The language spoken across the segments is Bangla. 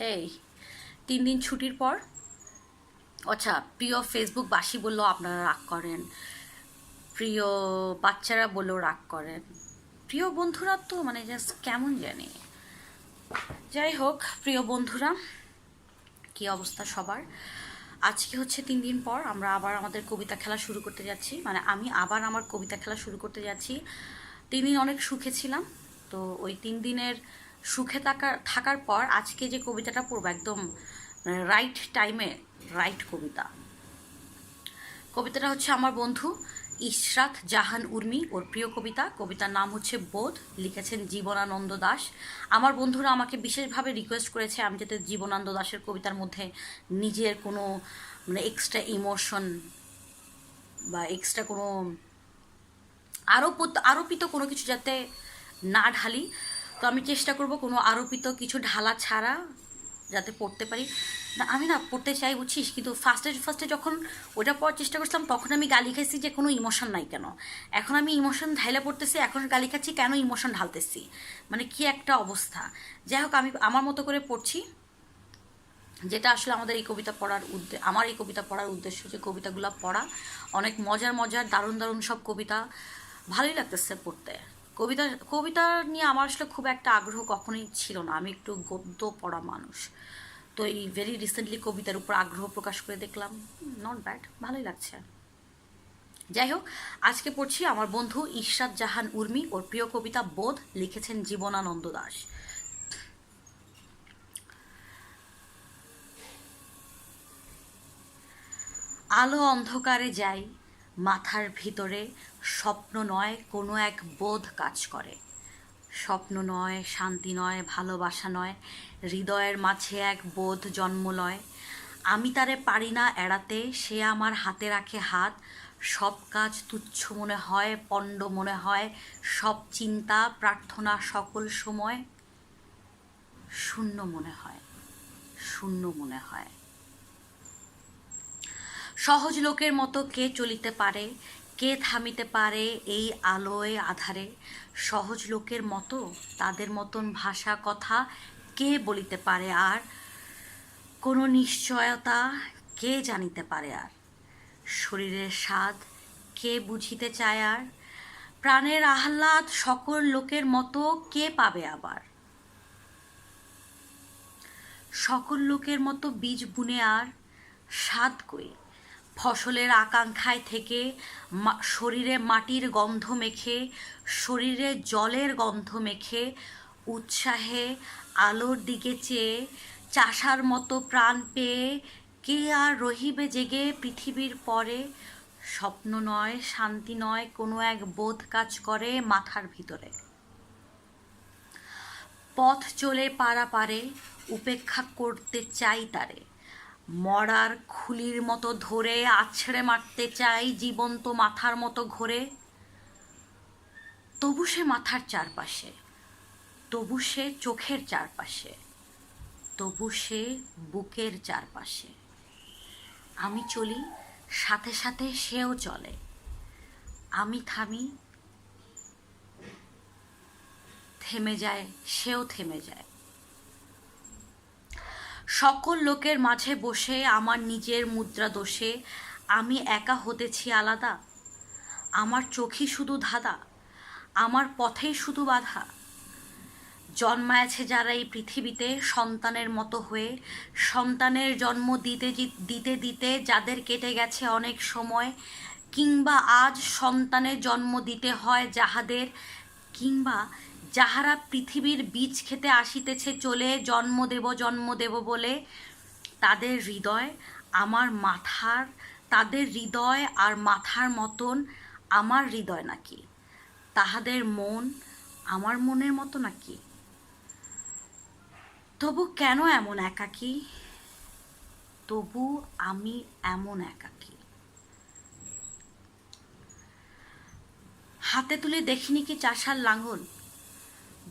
হেই তিন দিন ছুটির পর আচ্ছা প্রিয় ফেসবুক বাসী বললেও আপনারা রাগ করেন। প্রিয় বাচ্চারা বললেও রাগ করেন। প্রিয় বন্ধুরা তো মানে জাস্ট কেমন জানি। যাই হোক, প্রিয় বন্ধুরা, কি অবস্থা সবার? আজকে হচ্ছে তিন দিন পর আমরা আবার আমাদের কবিতা খেলা শুরু করতে যাচ্ছি। মানে আমি আবার আমার কবিতা খেলা শুরু করতে যাচ্ছি। তিন দিন অনেক সুখে ছিলাম। তো ওই তিন দিনের সুখে থাকার থাকার পর আজকে যে কবিতাটা পড়ব, একদম রাইট টাইমে রাইট কবিতা। কবিতাটা হচ্ছে আমার বন্ধু ইশরাত জাহান উর্মি, ওর প্রিয় কবিতা। কবিতার নাম হচ্ছে বোধ, লিখেছেন জীবনানন্দ দাস। আমার বন্ধুরা আমাকে বিশেষভাবে রিকোয়েস্ট করেছে আমি যাতে জীবনানন্দ দাসের কবিতার মধ্যে নিজের কোনো মানে এক্সট্রা ইমোশন বা এক্সট্রা কোনো আরোপ আরোপিত কোনো কিছু যাতে না ঢালি। তো আমি চেষ্টা করব কোনো আরোপিত কিছু ঢালা ছাড়া যাতে পড়তে পারি। না, আমি না পড়তে চাই, বুঝছিস? কিন্তু ফার্স্টে ফার্স্টে যখন ওটা পড়ার চেষ্টা করছিলাম, তখন আমি গালি খাইছি যে কোনো ইমোশন নাই কেন? এখন আমি ইমোশন ঢাইলে পড়তেছি, এখন গালি খাচ্ছি, কেন ইমোশন ঢালতেছি? মানে কি একটা অবস্থা। যাই হোক, আমি আমার মতো করে পড়ছি, যেটা আসলে আমাদের এই কবিতা পড়ার উদ্দেশ্য আমার এই কবিতা পড়ার উদ্দেশ্য যে কবিতাগুলো পড়া। অনেক মজার মজার, দারুণ দারুণ সব কবিতা ভালোই লাগতেছে পড়তে। কবিতা কবিতা নিয়ে আমার আসলে খুব একটা আগ্রহ কখনোই ছিল না। আমি একটু গদ্য পড়া মানুষ। তো এই ভেরি রিসেন্টলি কবিতার উপর আগ্রহ প্রকাশ করে দেখলাম। নট ব্যাড ভালোই লাগছে। যাই হোক, আজকে পড়ছি আমার বন্ধু ইশরাত জাহান উর্মি, ওর প্রিয় কবিতা বোধ, লিখেছেন জীবনানন্দ দাস। আলো অন্ধকারে যাই, মাথার ভিতরে স্বপ্ন নয়, কোনো এক বোধ কাজ করে। স্বপ্ন নয়, শান্তি নয়, ভালোবাসা নয়, হৃদয়ের মাঝে এক বোধ জন্ম লয়। আমি তারে পারি না এড়াতে, সে আমার হাতে রাখে হাত। সব কাজ তুচ্ছ মনে হয়, পণ্ড মনে হয়, সব চিন্তা প্রার্থনা সকল সময় শূন্য মনে হয়, শূন্য মনে হয়। সহজ লোকের মতো কে চলিতে পারে কে থামিতে পারে এই আলোয় আধারে? সহজ লোকের মতো, তাদের মতন ভাষা কথা কে বলিতে পারে আর? কোনো নিশ্চয়তা কে জানিতে পারে আর? শরীরের স্বাদ কে বুঝিতে চায় আর? প্রাণের আহ্লাদ সকল লোকের মতো কে পাবে আবার? সকল লোকের মতো বীজ বুনে আর? স্বাদ কই? ফসলের আকাঙ্ক্ষায় থেকে শরীরে মাটির গন্ধ মেখে, শরীরে জলের গন্ধ মেখে, উৎসাহে আলোর দিকে চেয়ে, চাষার মতো প্রাণ পেয়ে কে আর রহিবে জেগে পৃথিবীর পরে? স্বপ্ন নয়, শান্তি নয়, কোনো এক বোধ কাজ করে মাথার ভিতরে। পথ চলে পারা পারে উপেক্ষা করতে চাই তারে। মরার খুলির মতো ধরে আছড়ে মারতে চাই জীবন্ত মাথার মতো ঘোরে। তবু সে মাথার চারপাশে, তবু সে চোখের চারপাশে, তবু সে বুকের চারপাশে। আমি চলি, সাথে সাথে সেও চলে। আমি থামি, থেমে যায়, সেও থেমে যায়। সকল লোকের মাঝে বসে আমার নিজের মুদ্রা দোষে আমি একা হতেছি আলাদা। আমার চোখই শুধু ধাঁধা, আমার পথেই শুধু বাধা। জন্মায়েছে যারা এই পৃথিবীতে সন্তানের মতো হয়ে, সন্তানের জন্ম দিতে দিতে দিতে যাদের কেটে গেছে অনেক সময়, কিংবা আজ সন্তানের জন্ম দিতে হয় যাহাদের, কিংবা যাহারা পৃথিবীর বীজ খেতে আসিতেছে, চলে জন্ম দেব জন্ম দেব বলে, তাদের হৃদয় আমার মাথার, তাদের হৃদয় আর মাথার মতন আমার হৃদয় নাকি? তাহাদের মন আমার মনের মতো নাকি? তবু কেন এমন একাকী? তবু আমি এমন একাকী। হাতে তুলে দেখিনি কি চাষার লাঙল?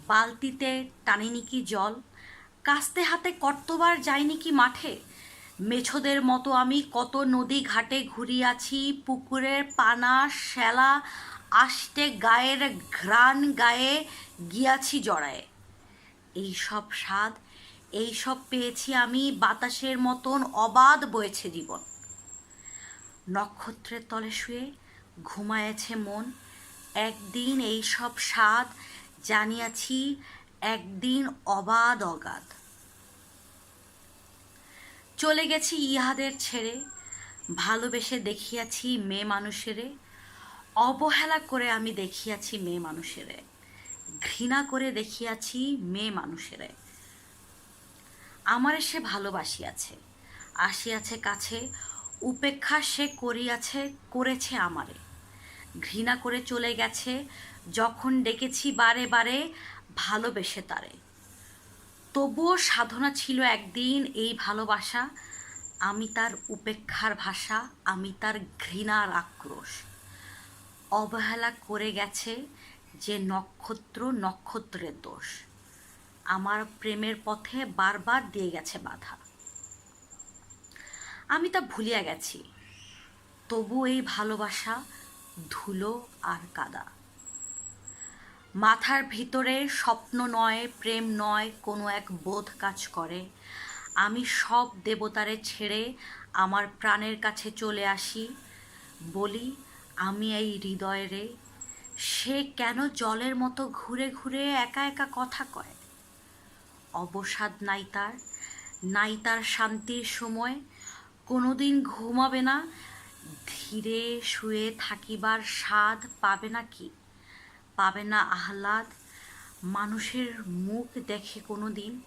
বালতিতে টানিনি কি জল? কাস্তে হাতে কর্তবার যাইনি কি মাঠে? মেছোদের মতো আমি কত নদী ঘাটে ঘুরিয়াছি পুকুরের পানা, শ্যালা, আষ্টে গায়ের ঘ্রাণ গায়ে গিয়াছি জড়ায়। এই সব স্বাদ, এই সব পেয়েছি আমি বাতাসের মতন অবাধ বয়েছে জীবন। নক্ষত্রের তলে শুয়ে ঘুমায়েছে মন। একদিন এই সব স্বাদ জানিয়াছি, একদিন অবাধ অগাধ। চলে গেছি ইহাদের ছেড়ে, ভালোবেসে দেখিয়াছি মেয়ে মানুষেরে, অবহেলা করে আমি দেখিয়াছি মেয়ে মানুষেরে, ঘৃণা করে দেখিয়াছি মেয়ে মানুষেরে। আমারে সে ভালোবাসিয়াছে, আসিয়াছে কাছে, উপেক্ষা সে করিয়াছে, করেছে আমারে। ঘৃণা করে চলে গেছে, যখন ডেকেছি বারে বারে ভালোবেসে তারে। তবুও সাধনা ছিল একদিন এই ভালোবাসা, আমি তার উপেক্ষার ভাষা, আমি তার ঘৃণার আক্রোশ। অবহেলা করে গেছে যে নক্ষত্র নক্ষত্রের দোষ। আমার প্রেমের পথে বারবার দিয়ে গেছে বাধা। আমি তা ভুলিয়া গেছি। তবু এই ভালোবাসা ধুলো আর কাদা। মাথার ভিতরে স্বপ্ন নয়, প্রেম নয়, কোনো এক বোধ কাজ করে। আমি সব দেবতারে ছেড়ে আমার প্রাণের কাছে চলে আসি। বলি, আমি এই হৃদয় রে। সে কেন জলের মতো ঘুরে ঘুরে একা একা কথা কয়? অবসাদ নাই তার। নাই তার শান্তির সময়। কোনোদিন ঘুমাবে না ধীরে শুয়ে থাকিবার স্বাদ পাবে না কি? পাবে না আহ্লাদ? মানুষের মুখ দেখে কোনো দিন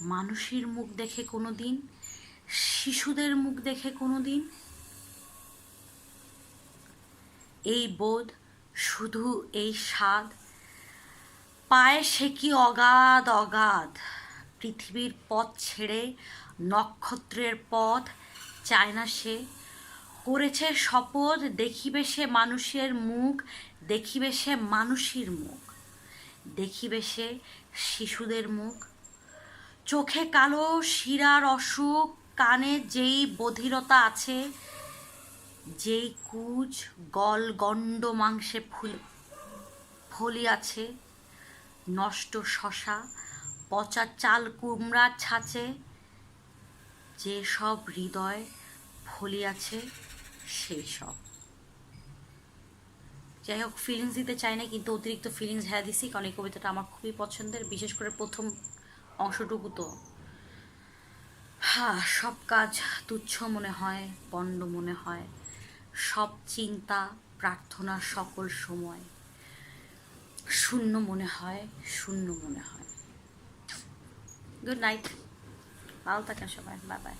মানুষের মুখ দেখে কোনো দিন শিশুদের মুখ দেখে কোনো দিন এই বোধ, শুধু এই স্বাদ? পায় সে কি অগাধ অগাধ? পৃথিবীর পথ ছেড়ে নক্ষত্রের পথ চায় না সে? করেছে শপথ, দেখিবে সে মানুষের মুখ, দেখিবে সে মানুষের মুখ, দেখিবে সে শিশুদের মুখ। চোখে কালো শিরার অসুখ, কানে যেই বধিরতা আছে, যেই কুজ গল গণ্ড মাংসে ফুল ফলি আছে নষ্ট শশা, পচা চাল কুমড়া ছাঁচে, যে সব হৃদয় ফলিয়াছে। সেই সব। যাই হোক ফিলিংস দিতে চাই না, কিন্তু অতিরিক্ত ফিলিংস হ্যাঁ দিছি, কারণ এই কবিতাটা আমার খুবই পছন্দের, বিশেষ করে প্রথম অংশটুকু তো। হ্যাঁ সব কাজ তুচ্ছ মনে হয়, পণ্ড মনে হয়, সব চিন্তা প্রার্থনা সকল সময়। শূন্য মনে হয়, শূন্য মনে হয়। গুড নাইট ভালো থাকেন সবাই বাই বাই